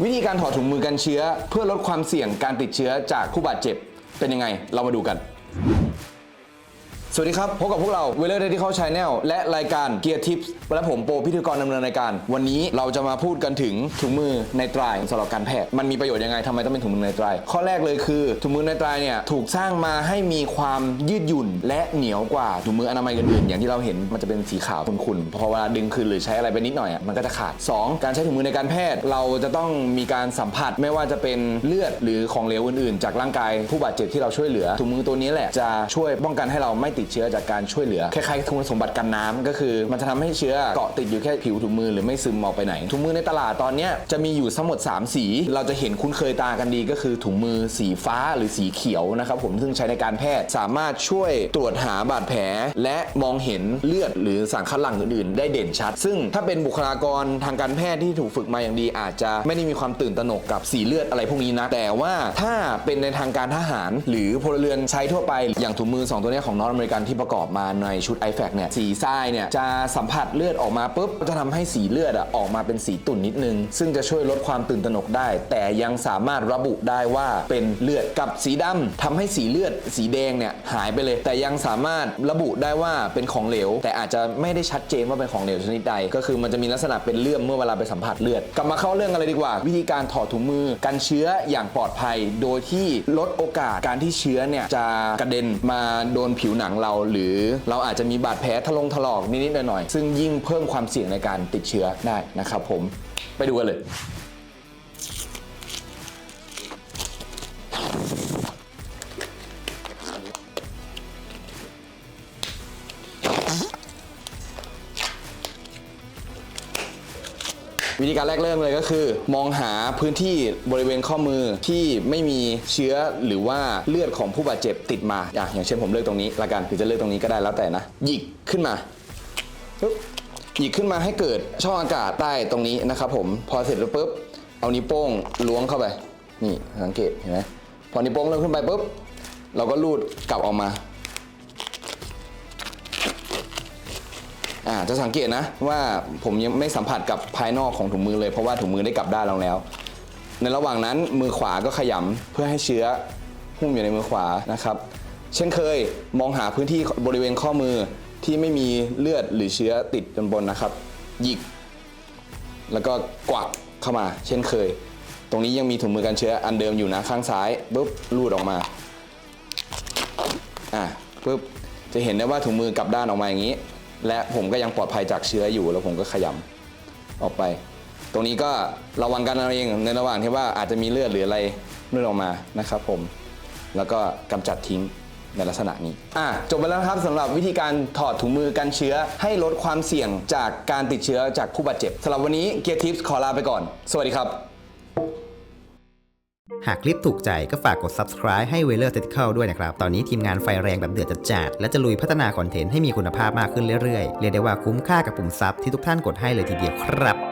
วิธีการถอดถุงมือกันเชื้อ เพื่อลดความเสี่ยงการติดเชื้อจากผู้บาดเจ็บเป็นยังไง เรามาดูกัน สวัสดีครับ พบกับพวกเราเวลเลอร์ที่เข้าชาแนลและรายการเกียร์ทิปและผมโปรพิธีกรดำเนินรายการ วันนี้เราจะมาพูดกันถึงถุงมือในตรายสำหรับการแพทย์มันมีประโยชน์ยังไงทำไมต้องเป็นถุงมือในตรายข้อแรกเลยคือถุงมือในตรายเนี่ยถูกสร้างมาให้มีความยืดหยุ่น และเหนียวกว่าถุงมืออนามัยอื่นๆอย่างที่เราเห็นมันจะเป็นสีขาวขุ่นๆพอเวลาดึงคืนหรือใช้อะไรไปนิดหน่อยมันก็จะขาดสองการใช้ถุงมือในการแพทย์ เราจะต้องมีการสัมผัสไม่ว่าจะเป็นเลือดหรือของเหลวอื่นๆ จากร่างกายผู้บาดเจ็บที่เราช่วยเหลือถุงมือตัวนี้แหละจะช่วยป้องกันให้เราไม่ติดเชื้อจากการช่วยเหลือคล้ายๆคุณสมบัติกันน้ำก็คือมันจะทำให้เชื้อเกาะติดอยู่แค่ผิวถุงมือหรือไม่ซึมออกไปไหน ถุงมือในตลาดตอนนี้จะมีอยู่ทั้งหมด 3 สี เราจะเห็นคุ้นเคยตากันดีก็คือถุงมือสีฟ้าหรือสีเขียวนะครับผมซึ่งใช้ในการแพทย์สามารถช่วยตรวจหาบาดแผล และมองเห็นเลือดหรือสารคัดหลั่งอื่นๆ ได้เด่นชัด ซึ่งถ้าเป็นบุคลากรทางการแพทย์ที่ถูกฝึกมาอย่างดี อาจจะไม่ได้มีความตื่นตระหนกกับสีเลือดอะไรพวกนี้นะแต่ว่าถ้าเป็นในทางการทหาร หรือพลเรือนใช้ทั่วไปอย่างถุงมือ 2 ตัวนี้ของนอร์ทอเมริกันที่ประกอบมาในชุด i f a c เนี่ยสีทรายเนี่ยจะสัมผัสเลือดออกมาปุ๊บก็จะทำให้สีเลือดอะออกมาเป็นสีตุ่นนิดนึง ซึ่งจะช่วยลดความตื่นตระหนกได้ แต่ยังสามารถระบุได้ว่าเป็นเลือดกับสีดำทำให้สีเลือด สีแดงเนี่ยหายไปเลย แต่ยังสามารถระบุได้ว่าเป็นของเหลว แต่อาจจะไม่ได้ชัดเจนว่าเป็นของเหลวชนิดใด ก็คือมันจะมีลักษณะเป็นเลื่อมเมื่อเวลาไปสัมผัสเลือดกลับมาเข้าเรื่องกันเลยดีกว่า วิธีการถอดถุงมือกันเชื้ออย่างปลอดภัย โดยที่ลดโอกาสการที่เชื้อเนี่ยจะกระเด็นมาโดนผิวหนังเรา หรือเราอาจจะมีบาดแผลทะลงถลอกนิดๆหน่อยๆซึ่งยิ่งเพิ่มความเสี่ยงในการติดเชื้อได้นะครับผมไปดูกันเลย วิธีการแรกเริ่มเลยก็คือ มองหาพื้นที่บริเวณข้อมือที่ไม่มีเชื้อหรือว่าเลือดของผู้บาดเจ็บติดมาอะอย่างเช่นผมเลือกตรงนี้ละกันหรือจะเลือกตรงนี้ก็ได้แล้วแต่นะหยิกขึ้นมาปุ๊บหยิกขึ้นมาให้เกิดช่องอากาศใต้ตรงนี้นะครับผมพอเสร็จแล้วปุ๊บเอานิ้วโป้งล้วงเข้าไป นี่สังเกตเห็นไหมพอนิ้วโป้งเริ่มขึ้นไปปุ๊บเราก็ลูดกลับออกมา อ่าจะสังเกตนะว่าผมยังไม่สัมผัสกับภายนอกของถุงมือเลยเพราะว่าถุงมือได้กลับด้านเราแล้ว ในระหว่างนั้นมือขวาก็ขยำเพื่อให้เชื้อหุ้มอยู่ในมือขวานะครับ เช่นเคยมองหาพื้นที่บริเวณข้อมือที่ไม่มีเลือดหรือเชื้อติดจนบนนะครับ หยิก แล้วก็กวักเข้ามา เช่นเคย ตรงนี้ยังมีถุงมือกันเชื้ออันเดิมอยู่นะข้างซ้ายปุ๊บลูดออกมาอะปุ๊บจะเห็นได้ว่าถุงมือกลับด้านออกมาอย่างนี้ และผมก็ยังปลอดภัยจากเชื้ออยู่แล้วผมก็ขยำออกไป ตรงนี้ก็ระวังกันเอาเองในระหว่างที่ว่าอาจจะมีเลือดหรืออะไรเลือดออกมานะครับผมแล้วก็กำจัดทิ้งในลักษณะนี้อะจบไปแล้วครับสำหรับวิธีการถอดถุงมือกันเชื้อให้ลดความเสี่ยงจากการติดเชื้อจากผู้บาดเจ็บสำหรับวันนี้เกียร์ทิปส์ขอลาไปก่อน สวัสดีครับ หากคลิปถูกใจก็ฝากกด subscribe ให้ w e l l e r Tactical ด้วยนะครับ ตอนนี้ทีมงานไฟแรงแบบเดือดจัดและจะลุยพัฒนาคอนเทนต์ให้มีคุณภาพมากขึ้นเรื่อยๆ เรียกได้ว่าคุ้มค่ากับปุ่มซับที่ทุกท่านกดให้เลยทีเดียวครับ